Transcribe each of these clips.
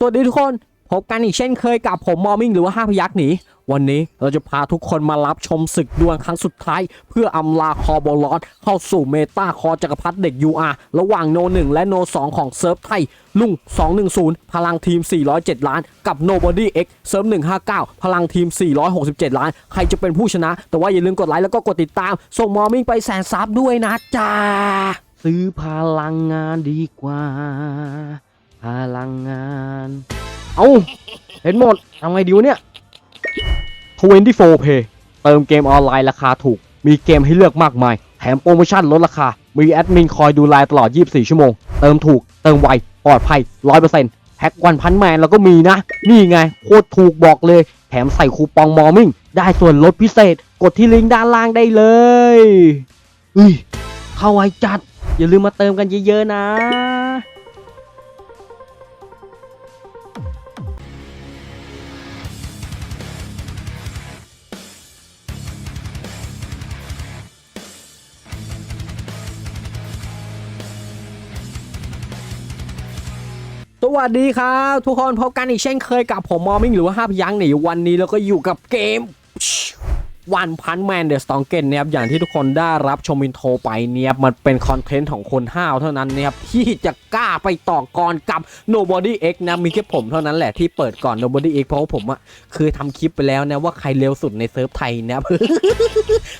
สวัสดีทุกคนพบกันอีกเช่นเคยกับผมมอมิงหรือว่าห้าพยักหนีวันนี้เราจะพาทุกคนมารับชมศึกดวลครั้งสุดท้าย เพื่ออำลาคอร์บอลอสเข้าสู่เมตาคอจักรพรรดิเด็ก UR ระหว่างโน1และโน2ของเซิร์ฟไทย ลุง 210 พลังทีม 407 ล้าน กับ Nobody X เซิร์ฟ 159 พลังทีม 467 ล้าน ใครจะเป็นผู้ชนะ แต่ว่าอย่าลืมกดไลค์แล้วก็กดติดตาม ส่งมอมิงไปแสนซับด้วยนะจ๊ะซื้อพลังงานดีกว่า พลังงาน เอาเห็นหมดทำไงดีวเนี่ย24 Pay เติมเกมออนไลน์ราคาถูก มีเกมให้เลือกมากมาย แถมโปรโมชั่นลดราคา มีแอดมินคอยดูแลตลอด 24 ชั่วโมง เติมถูก เติมไว ปลอดภัย 100%แพ็กวันพันแมนแล้วก็มีนะ นี่ไง โคตรถูกบอกเลย แถมใส่คูปองมอมิ่ง ได้ส่วนลดพิเศษ กดที่ลิงก์ด้านล่างได้เลยอุ้ยเข้าไวจัด อย่าลืมมาเติมกันเยอะๆนะ สวัสดีครับ ทุกคนพบกันอีกเช่นเคยกับผมมอมิงหรือว่าห้าพยังหนีวันนี้เราก็อยู่กับเกม วันพันแมนเดอะสตองเกนนะครับอย่างที่ทุกคนได้รับชมอินโทรไปเนี่ยมันเป็นคอนเทนต์ของคนห้าวเท่านั้นนะครับที่จะกล้าไปต่อกรกับ Nobody X นะมีแค่ผมเท่านั้นแหละที่เปิดก่อน Nobody X เพราะว่าผมอะเคยทำคลิปไปแล้วนะว่าใครเร็วสุดในเซิร์ฟไทยนะครับ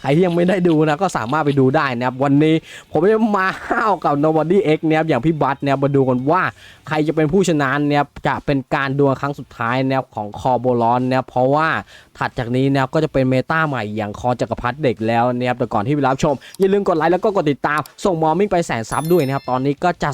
ใครที่ยังไม่ได้ดูนะก็สามารถไปดูได้นะครับวันนี้ผมจะมาห้าวกับ Nobody X นะครับอย่างพี่บัตเนี่ยมาดูกันว่าใครจะเป็นผู้ชนะเนี่ยจะเป็นการดวลครั้งสุดท้ายเนี่ยของคอโบลอนเนี่ยเพราะว่าถัดจากนี้เนี่ยก็จะเป็นเมตาใหม่อย่างคอจักรพรรดิเด็กแล้วเนี่ยแต่ก่อนที่ไปรับชม อย่าลืมกดไลค์แล้วก็กดติดตาม ส่งมอมิ่งไปแสนซับด้วยนะครับ ตอนนี้ก็จะ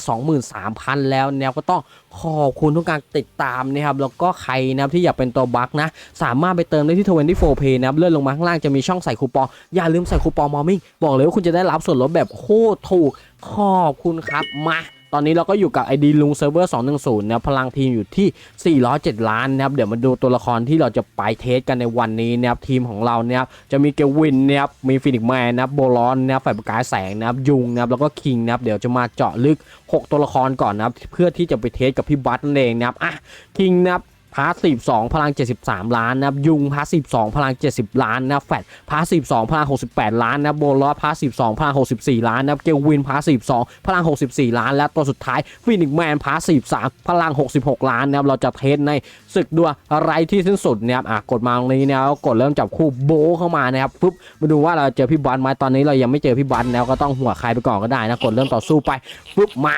23,000 แล้วเนี่ยก็ต้องขอบคุณทุกการติดตามนะครับแล้วก็ใครนะครับที่อยากเป็นตัวบัคนะ สามารถไปเติมได้ที่ 24 Pay นะครับเลื่อนลงมาข้างล่างจะมีช่องใส่คูปอง อย่าลืมใส่คูปองมอมิ่งบอกเลยว่าคุณจะได้รับส่วนลดแบบโคตรถูกขอบคุณครับมา ตอนนี้เราก็อยู่กับ ID ลุงเซิร์ฟเวอร์210นะพลังทีมอยู่ที่ 407 ล้านนะครับเดี๋ยวมาดูตัวละครที่เราจะไปเทสกันในวันนี้นะครับทีมของเราเนี่ยจะมีเกวินนะครับมีฟินิกแมนนะครับโบลอนนะครับฝ่ายประกายแสงนะครับยุงนะครับแล้วก็คิงนะครับเดี๋ยวจะมาเจาะลึก 6 ตัวละครก่อนนะครับเพื่อที่จะไปเทสกับพี่บัตนั่นเองนะครับอะคิงนะครับ พาร์ท42พลัง 73 ล้านนะครับยุงพาร์ท42พลัง 70 ล้านนะแฟดพาร์ท42พลัง 68 ล้านนะโบลอสพาร์ท42พลัง 64 ล้านนะเกลวินพาร์ท42พลัง 64 ล้าน และตัวสุดท้ายฟินิกแมนพาร์ท43พลัง 66 ล้านนะครับเราจะเทสในศึกดวลอะไรที่สิ้นสุดนะครับอะกดมาตรงนี้นะครับกดเริ่มจับคู่โบเข้ามานะครับปุ๊บมาดูว่าเราเจอพี่บันไหมตอนนี้เรายังไม่เจอพี่บันแล้วก็ต้องหัวใครไปก่อนก็ได้นะกดเริ่มต่อสู้ไปปุ๊บมา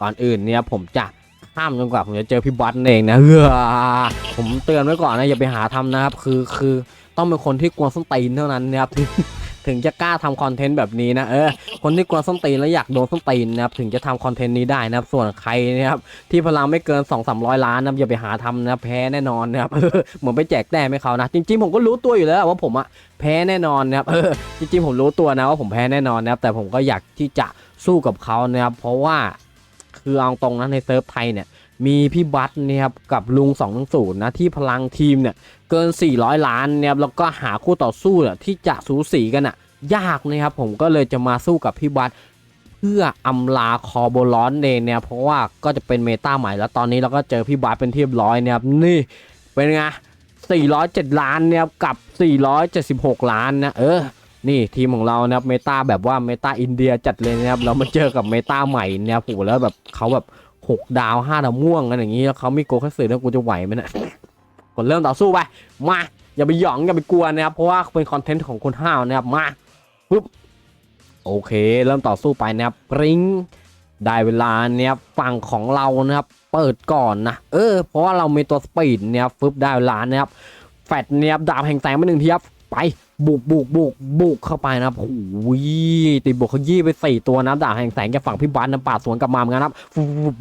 ก่อนอื่นเนี่ยผมจะ ห้ามจนกว่าผมจะเจอพี่บัตเองนะเฮ้อผมเตือนไว้ก่อนนะอย่าไปหาทำนะครับ คือคือต้องเป็นคนที่กลัวส้นตีนเท่านั้นนะครับถึงถึงจะกล้าทำคอนเทนต์แบบนี้นะเออคนที่กลัวส้นตีนแล้วอยากโดนส้นตีนนะครับถึงจะทำคอนเทนต์นี้ได้นะครับส่วนใครนะครับที่พลังไม่เกิน 2 3 0 0 ล้านนะอย่าไปหาทำนะแพ้แน่นอนนะครับเออเหมือนไปแจกแต้มให้เขานะจริงๆผมก็รู้ตัวอยู่แล้วว่าผมอะแพ้แน่นอนนะครับเออจริงๆผมรู้ตัวนะว่าผมแพ้แน่นอนนะครับแต่ผมก็อยากที่จะสู้กับเขานะครับเพราะว่า คือเอาตรงนะในเซิร์ฟไทยเนี่ยมีพี่บัตเนี่ยครับกับลุง2 0นะที่พลังทีมเนี่ยเกิน 400 ล้านเนี่ยครับแล้วก็หาคู่ต่อสู้เนี่ยที่จะสูสีกันอะยากนะครับผมก็เลยจะมาสู้กับพี่บัตเพื่ออำลาคอโบลอนเองเนี่ยเพราะว่าก็จะเป็นเมตาใหม่แล้วตอนนี้เราก็เจอพี่บัตเป็นที่เรียบร้อยเนี่ยครับนี่เป็นไง407 ล้านเนี่ยครับกับ 476 ล้านนะเออ นี่ทีมของเรานะครับเมตาแบบว่าเมตาอินเดียจัดเลยนะครับเรามาเจอกับเมตาใหม่เนี่ยโหแล้วแบบเขาแบบหกดาวห้าดาวม่วงกันอย่างนี้แล้วเขาไม่โกคัสสึแล้วกูจะไหวไหมเนะกดเริ่มต่อสู้ไปมาอย่าไปหยองอย่าไปกลัวนะครับเพราะว่าเป็นคอนเทนต์ของคนห้าวนะครับมาปุ๊บโอเค เริ่มต่อสู้ไปนะครับปริ้งได้เวลาเนี่ยฝั่งของเรานะครับ เปิดก่อนนะเออเพราะว่าเรามีตัวสปีดเนี่ยฟึบได้เวลานะครับแฟดเนี่ยดาบแห่งแสงไปหนึ่งทีครับไป บุกบุกบุกบุกเข้าไปนะครับโอ้ยติดบุกเขายี่ไปสี่ตัวนะดาบแห่งแสงจากฝั่งพี่บันนะปาดสวนกลับมาเหมือนกันนะครับ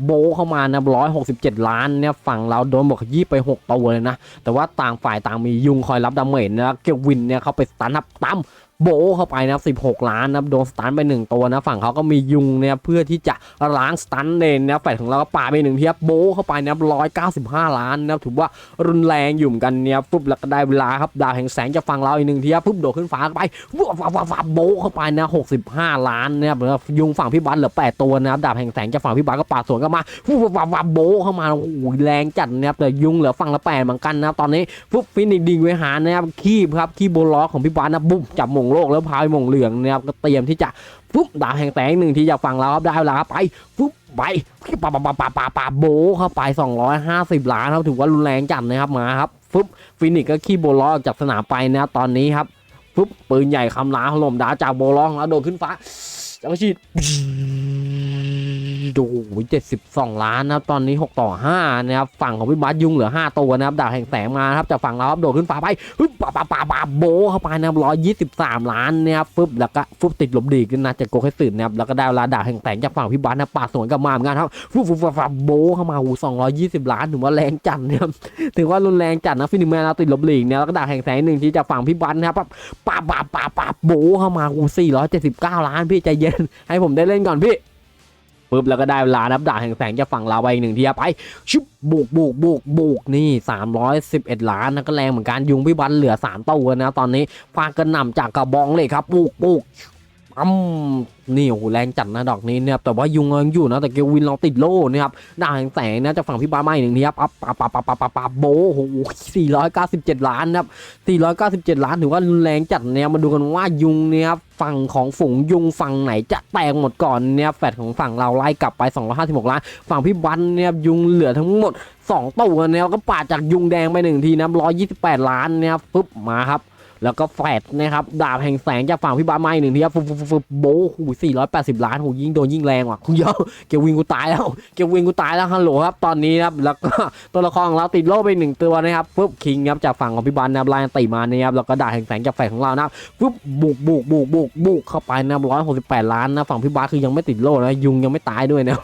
โบเข้ามานะร้อยหกสิบเจ็ดล้านเนี่ยฝั่งเราโดนบุกยี่ไปหกตัวเลยนะ แต่ว่าต่างฝ่ายต่างมียุงคอยรับดาเมจนะเกยววินเนี่ยเขาไปสตันนับตั้ม โบเข้าไปนะครับ16 ล้านนะครับโดนสตันไปหนึ่งตัวนะฝั่งเขาก็มียุงนะครับเพื่อที่จะล้างสตันเลนนะแฟดของเราก็ปาไปหนึ่งทีครับโบเข้าไปนะครับ195 ล้านนะครับถือว่ารุนแรงอยู่เหมือนกันเนี่ยปุ๊บแล้วก็ได้เวลาครับดาวแห่งแสงจะฟังเราอีกหนึ่งทีครับปุ๊บโดดขึ้นฟ้าเข้าไปวับวับวับวับโบเข้าไปนะ65 ล้านนะครับยุงฝั่งพี่บัสเหลือ 8 ตัวนะครับดาบแห่งแสงจะฝั่งพี่บัสก็ปาสวนกลับมาวับวับวับโบเข้ามาโอ้โหแรงจัดนะครับแต่ยุงเหลือฝั่งละแปดเหมือนกันนะตอนนี้ปุ๊บฟินิกดิงไว้หานะครับคีบครับคีบโบล้อของพี่บัสนะปุ๊บจับหมงโลกแล้วพายมงเหลืองนะครับก็เตรียมที่จะฟุ๊บดาบแห่งแสงหนึ่งที่จะฝั่งเราครับได้เวลาครับไปฟุ๊บไปปาปาปาปาปาปาโบเข้าไป 250 ล้านครับถือว่ารุนแรงจัดนะครับมาครับฟุ๊บฟินิกก็ขี้โบล้อออกจากสนามไปนะครับตอนนี้ครับฟุ๊บปืนใหญ่คำราถล่มดาจากโบล้อของเราโดดขึ้นฟ้าจังฉีด ดูเจ็ดสิบสองล้านนะครับ ตอนนี้ 6 ต่อ 5 นะครับ ฝั่งของพี่บัสยุงเหลือ 5 ตัวนะครับ ดาบแห่งแสงมาครับ จากฝั่งเราครับโดดขึ้นฟ้าไปปึ๊บปาปาปาปาโบเข้าไปนะครับร้อยยี่สิบสามล้านนะครับฟึบแล้วก็ฟึบติดหลบดีขึ้นนะจากโกเคสึนะครับ แล้วก็ได้เวลาดาบแห่งแสงจากฝั่งพี่บัสนะปาดสวนกลับมาเหมือนกันครับฟึบฟึบฟึบโบเข้ามาหูสองร้อยยี่สิบล้านถือว่าแรงจัดนะครับถือว่ารุนแรงจัดนะฟินิกแมนเราติดหลบหลีกเนี่ยแล้วก็ดาบแห่งแสงหนึ่งที่จากฝั่งพี่บัสนะครับปาปาปาปาโบเข้ามาหูสี่ร้อยเจ็ดสิบเก้าล้านพี่ใจเย็นให้ผมได้เล่นก่อนพี่ ปุ๊บแล้วก็ได้เวลานับดาบแห่งแสงจะฝั่งลาไปอีกหนึ่งทีไปชุบบุกบุกบุกบุกนี่ 311 ล้านนะก็แรงเหมือนกันยุงพี่บันเหลือ 3 ตัวนะตอนนี้ฟาดกระหน่ำจากกระบองเลยครับบุกบุก ปั๊มนี่โอ้โหแรงจัดนะดอกนี้เนี่ยแต่ว่ายุงยังอยู่นะแต่เกวินเราติดโล่นะครับดาบแห่งแสงนะจากฝั่งพี่บ้านมาอีกหนึ่งทีครับปั๊บปั๊บปั๊บปั๊บปั๊บปั๊บปั๊บโบะโอ้โห497ล้านนะครับ497ล้านถือว่ารุนแรงจัดเนี่ยมาดูกันว่ายุงเนี่ยครับฝั่งของฝูงยุงฝั่งไหนจะแตกหมดก่อนเนี่ยแฟดของฝั่งเราไล่กลับไป 256 ล้าน ฝั่งพี่บันเนี่ยยุงเหลือทั้งหมด 2 ตัวเนี่ยก็ปาดจากยุงแดงไปหนึ่งทีนะ128 ล้านเนี่ยปึ๊บมาครับ แล้วก็แฟดนะครับดาบแห่งแสงจากฝั่งพี่บ้านมาอีกหนึ่งทีครับฟึบฟึบฟึบโบ้โห480ล้านโหยิงโดนยิงแรงว่ะคุณเยอะเกวินกูตายแล้วเกวินกูตายแล้วฮัลโหลครับตอนนี้ครับแล้วก็ตัวละครของเราติดโล่ไปหนึ่งตัวนะครับปุ๊บคิงครับจากฝั่งของพี่บันนะครับไล่ตีมาเนี่ยครับแล้วก็ดาบแห่งแสงจากฝ่ายของเรานะครับปุ๊บบุกบุกบุกบุกบุกเข้าไปนะร้อยหกสิบแปดล้านนะฝั่งพี่บันคือยังไม่ติดโล่นะยุงยังไม่ตายด้วยนะ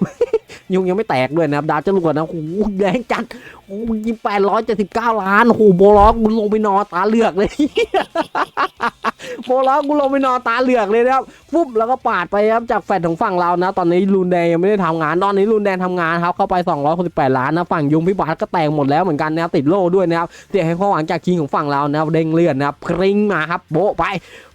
ยุงยังไม่แตกด้วยนะครับดาวจรวดนะโอ้โหแรงจัดโอ้โหยิงแปดร้อยเจ็ดสิบเก้าล้านโอ้โหโบล็อกมึงลงไปนอนตาเหลือกเลยโบล็อกกูลงไปนอนตาเหลือกเลยนะครับปุ๊บแล้วก็ปาดไปครับจากแฟดของฝั่งเรานะ ตอนนี้ลูนแดงยังไม่ได้ทำงาน ตอนนี้ลูนแดงทำงานครับเข้าไป268ล้านนะฝั่งยุงพิบัติก็แตกหมดแล้วเหมือนกันนะครับติดโล่ด้วยนะครับเสียให้ข้อหวังจากคิงของฝั่งเรานะครับเด้งเลื่อนนะครับพริ้งมาครับโบะไป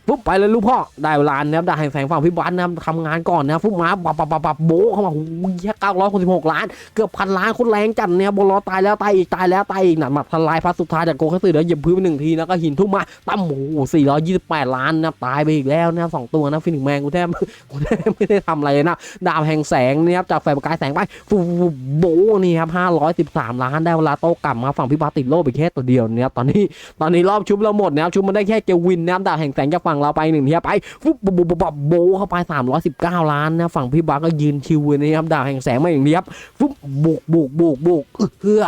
ปุ๊บไปเลยลูกพ่อได้เวลานะครับได้แสงฝั่งพิบัตินะครับทำงานก่อนนะครับปุ๊บมาปับปับปับปับโบเข้ามาโอ้โหเก้าร้อยหกสิบหกล้าน เกือบพันล้านคนแรงจัดเนี่ยบอลลอตายแล้วตายอีกตายแล้วตายอีกหนักหมัดทลายพัสสุดท้ายจากโกคัสสึเดี๋ยวเหยียบพื้นไปหนึ่งทีแล้วก็หินทุ่มมาตั้มโอ้โหสี่ร้อยยี่สิบแปดล้านนะตายไปอีกแล้วนะสองตัวนะฟินิกแมนกูแทบกูแทบไม่ได้ทำอะไรนะดาวแห่งแสงเนี่ยครับจากแฟนประกายแสงไปฟูฟูโบนี่ครับห้าร้อยสิบสามล้านได้เวลาโตกลับมาฝั่งพิบาติติดโลกไปแค่ตัวเดียวเนี่ยครับตอนนี้ตอนนี้รอบชุบเราหมดนะครับชุบมันได้แค่เกวินนะครับดาวแห่งแสงจากฝั่ั่งเราไปหนึ่งเทียบไปฟุบบบบบบบโบเข้าไปสามร้อยสิบเก้าล้านนะฝั่งพี่บาก็ยืนชิวเลยนะครับดาวแห่งแสงมาอย่างนี้ครับฟึบบุกบุกบุกบุกเอื้อ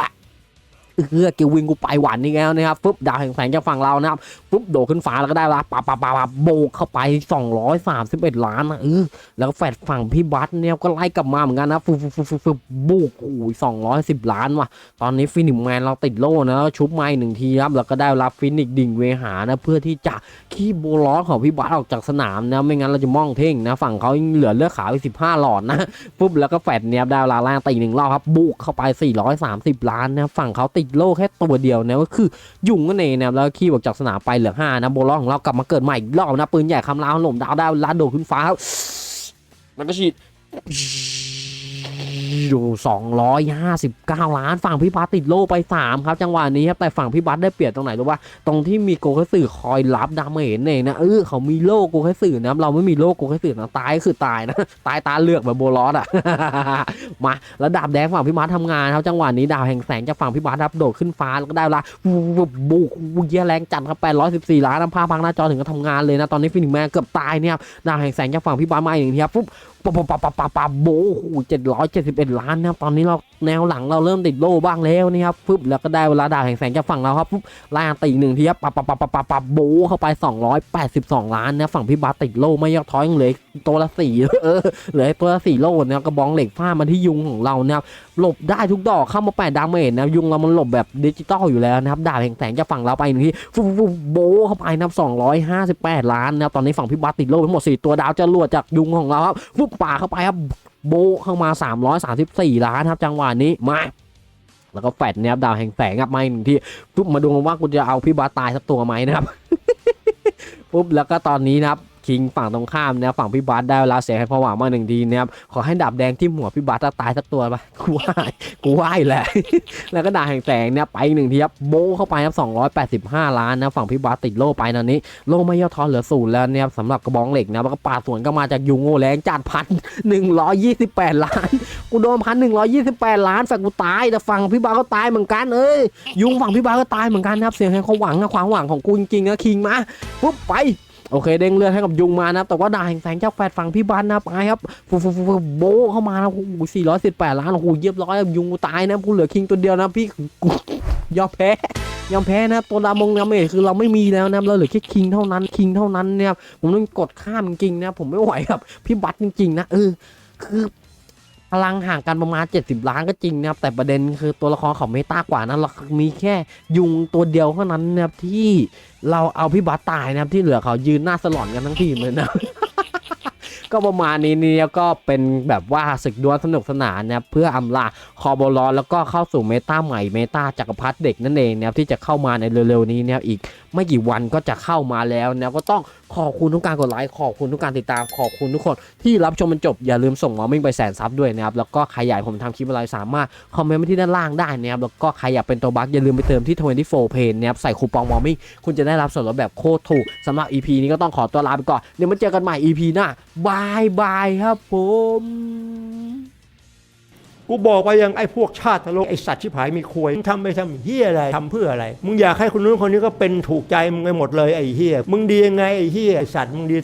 เอื้อเกลวิงกูไปหวานนี่แล้วนะครับฟึบดาวแห่งแสงจากฝั่งเรานะครับฟึบโดดขึ้นฟ้าแล้วก็ได้ละปะปะปะปะโบกเข้าไป 231 ล้านนะเออแล้วก็แฟดฝั่งพี่บัตเนี่ยก็ไล่กลับมาเหมือนกันนะฟึบฟึบฟึบฟึบฟึบบุกโอ้ย210ล้านว่ะตอนนี้ฟินิกแมนเราติดโล่นะชุบไม้หนึ่งทีครับแล้วก็ได้รับฟินิกดิ่งเวหานะเพื่อที่จะขี้โบล้อของพี่บัตออกจากสนามนะไม่งั้นเราจะมองเท่งนะฝั่งเขายังเหลือเลือดขาวอีก15หลอดนะปุ๊บแล้วก็แฟดเนี่ยได้เวลาล่างตีหนึ่งรอบครับบุกเข้าไป 430 ล้านนะฝั่งเขาติดโล่แค่ตัวเดียวนะก็คือยุ่งกันเองนะแล้วขี้ออกจากสนามไปเหลือ5นะโบลอของเรากลับมาเกิดใหม่อีกรอบนะปืนใหญ่คำรามหล่มดาวได้ลาโดดขึ้นฟ้าครับแล้วก็ฉีด อยู่ 259 ล้าน ฝั่งพี่บัสติดโล่ไป 3 ครับจังหวะนี้ครับแต่ฝั่งพี่บัสได้เปรียบตรงไหนรู้ป่ะตรงที่มีโกคัสสึคอยรับดาเมจเองนะเออเขามีโล่โกคัสสึนะเราไม่มีโล่โกคัสสึนะตายก็คือตายนะตายตาเลือกแบบโบลอสอะมาแล้วดาบแดงฝั่งพี่มาร์ททำงานครับจังหวะนี้ดาวแห่งแสงจากฝั่งพี่มาร์ทครับโดดขึ้นฟ้าแล้วก็ได้เวลาบุกบุกบุกเยี่ยแรงจัดครับ814 ล้านน้ำผ้าพังหน้าจอถึงก็ทำงานเลยนะตอนนี้ฟินิกแมนเกือบตายเนี่ยครับดาวแห่งแสงจากฝั่งพี่มาร์ทมาอีกทีครับปุ๊บ ปะปะปะปะปะปะโบโอ้โหเจ็ดร้อยเจ็ดสิบเอ็ดล้านนะครับตอนนี้เราแนวหลังเราเริ่มติดโล่บ้างแล้วนี่ครับปึ๊บแล้วก็ได้เวลาดาวแห่งแสงจากฝั่งเราครับปุ๊บล่อันตีหนึ่งทีครับปะปะปะปะปะปะโบเข้าไป282ล้านนะฝั่งพี่บาติดโล่ไม่ยอดท้อยเหลือตัวละสี่เออเหลือตัวละสี่โล่นะกระบองเหล็กฟาดมาที่ยุงของเรานะครับหลบได้ทุกดอกเข้ามาแปดดาเมจนะยุงเรามันหลบแบบดิจิตอลอยู่แล้วนะครับดาวแห่งแสงจากฝั่งเราไปหนึ่งทีฟุบฟุบโบเข้าไปนะครับ258ล้านนะตอนนี้ฝั่งพี่บาติดโล่ไปหมดสี่ตัวดาวจะรวดจากยุงของเราครับฟุบป่าเข้าไปครับโบเข้ามา 334 ล้านครับจังหวะนี้มาแล้วก็แฟดนะครับดาวแห่งแสงครับมาหนึ่งทีปุ๊บมาดูกันว่ากูจะเอาพี่บาตายสักตัวไหมนะครับปุ๊บแล้วก็ตอนนี้นะครับ คิงฝั่งตรงข้ามนะครับฝั่งพี่บาสได้เวลาเสียให้พอหวังมาหนึ่งทีนะครับขอให้ดาบแดงที่หัวพี่บาสตายสักตัวไปกูไหวกูไหวแหละ แล้วก็ดาบแห่งแสงเนี่ยไปอีกหนึ่งทีครับโบเข้าไปครับ 285 ล้านนะฝั่งพี่บาสติดโล่ไปตอนนี้โล่ไม่ย่อท้อเหลือศูนย์แล้วนี่ยครับสำหรับกระบองเหล็กนะแล้วก็ปาดสวนก็มาจากยุงโง่แรงจัดพันหนึ่งร้อยยี่สิบแปดล้านกูโดนพันหนึ่งร้อยยี่สิบแปดล้านฝั่งกูตายแต่ฝั่งพี่บาสก็ตายเหมือนกันเอ้ยยุงฝั่งพี่บาสก็ตายเหมือนกันนะครับเสียงแห่งความหวังนะความหวังของกูจริงๆนะคิงมาปุ๊บไป โอเคเด้งเลือดให้กับยุงมานะครับแต่ว่าดาแห่งแสงเจ้าแฟดฝั่งพี่บันนะไปครับฟูฟูฟูฟูโบเข้ามานะโอ้โหสี่ร้อยสิบแปดล้านโอ้โหเยียบร้อยยุงกูตายนะกูเหลือคิงตัวเดียวนะพี่กูยอมแพ้ยอมแพ้นะตัวดามงดาเมจคือเราไม่มีแล้วนะเราเหลือแค่คิงเท่านั้นคิงเท่านั้นเนี่ยผมต้องกดข้ามจริงๆนะผมไม่ไหวกับพี่บัตจริงๆนะเออคือ พลังห่างกันประมาณ 70 ล้านก็จริงนะครับแต่ประเด็นคือตัวละครของเมตากว่านั้นเรามีแค่ยุงตัวเดียวเท่านั้นนะครับที่เราเอาพี่บัสตายนะครับที่เหลือเขายืนหน้าสลอนกันทั้งทีมเลยนะก็ประมาณนี้นี่ยก็เป็นแบบว่าศึกดวลสนุกสนานนะเพื่ออำลาคอร์บอลอนแล้วก็เข้าสู่เมตาใหม่เมตาจักรพรรดิเด็กนั่นเองนะครับที่จะเข้ามาในเร็วๆนี้นะครับอีกไม่กี่วันก็จะเข้ามาแล้วนะก็ต้อง ขอบคุณทุกการกดไลค์ขอบคุณทุกการติดตามขอบคุณทุกคนที่รับชมมันจบอย่าลืมส่งมอมิ่งไปแสนซับด้วยนะครับแล้วก็ใครอยากให้ผมทำคลิปอะไรสามารถคอมเมนต์มาที่ด้านล่างได้นะครับแล้วก็ใครอยากเป็นตัวบัคอย่าลืมไปเติมที่24 Pay นะครับใส่คูปองมอมิ่งคุณจะได้รับส่วนลดแบบโคตรถูกสำหรับ EP นี้ก็ต้องขอตัวลาไปก่อนเดี๋ยวมาเจอกันใหม่ EP หน้าบายบายครับผม กูบอกไปยังไอ้พวกชาติทะลกไอ้สัตว์ชิบหายมีควยมึงทำไปทำเฮียอะไรทำเพื่ออะไร มึงอยากให้คนนู้นคนนี้ก็เป็นถูกใจมึงไปหมดเลยไอ้เฮียมึงดียังไงไอ้เฮียไอ้สัตว์มึงดี